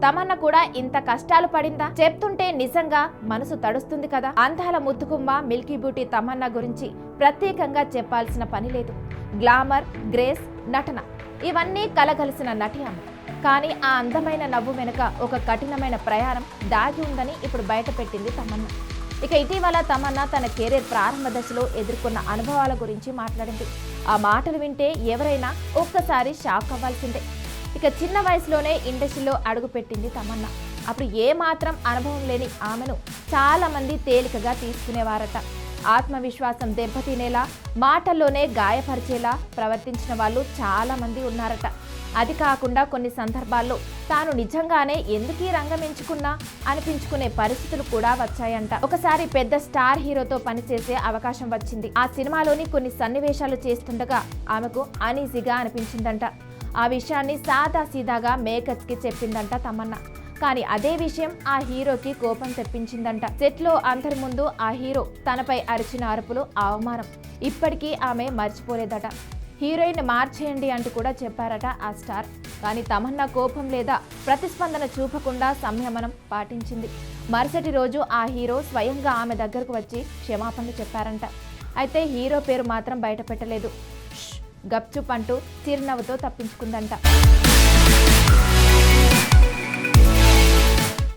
తమన్నా కూడా ఇంత కష్టాలు పడిందా? చెప్తుంటే నిజంగా మనసు తడుస్తుంది కదా? అందాల ముద్దుకుమ్మ మిల్కీ బ్యూటీ తమన్నా గురించి ప్రత్యేకంగా చెప్పాల్సిన పని లేదు. గ్లామర్ గ్రేస్ నటన ఇవన్నీ కలగలిసిన నటి ఆమె. కానీ ఆ అందమైన నవ్వు వెనుక ఒక కఠినమైన ప్రయాణం దాగి ఉందని ఇప్పుడు బయటపెట్టింది తమన్నా. ఇక ఇటీవల తమన్నా తన కెరీర్ ప్రారంభ దశలో ఎదుర్కొన్న అనుభవాల గురించి మాట్లాడింది. ఆ మాటలు వింటే ఎవరైనా ఒక్కసారి షాక్ అవ్వాల్సిందే. ఇక చిన్న వయసులోనే ఇండస్ట్రీలో అడుగుపెట్టింది తమన్నా. అప్పుడు ఏ మాత్రం అనుభవం లేని ఆమెను చాలామంది తేలికగా తీసుకునేవారట. ఆత్మవిశ్వాసం దెబ్బతినేలా మాటల్లోనే గాయపరిచేలా ప్రవర్తించిన వాళ్ళు చాలామంది ఉన్నారట. అది కాకుండా కొన్ని సందర్భాల్లో తాను నిజంగానే ఎందుకీ రంగం ఎంచుకున్నా అనిపించుకునే పరిస్థితులు కూడా వచ్చాయంట. ఒకసారి పెద్ద స్టార్ హీరోతో పనిచేసే అవకాశం వచ్చింది. ఆ సినిమాలోని కొన్ని సన్నివేశాలు చేస్తుండగా ఆమెకు అనీజీగా అనిపించిందంట. ఆ విషయాన్ని సాదా సీదాగా మేకత్కి చెప్పిందంట తమన్నా. కానీ అదే విషయం ఆ హీరోకి కోపం తెప్పించిందంట. సెట్లో అందరి ముందు ఆ హీరో తనపై అరిచిన అరుపులు అవమానం ఇప్పటికీ ఆమె మర్చిపోలేదట. హీరోయిన్ మార్చేయండి అంటూ కూడా చెప్పారట ఆ స్టార్. కానీ తమన్నా కోపం లేదా ప్రతిస్పందన చూపకుండా సంయమనం పాటించింది. మరుసటి రోజు ఆ హీరో స్వయంగా ఆమె దగ్గరకు వచ్చి క్షమాపణలు చెప్పారంట. అయితే హీరో పేరు మాత్రం బయట పెట్టలేదు గప్చుప్ అంటూ చిరునవ్వుతో తప్పించుకుందంట.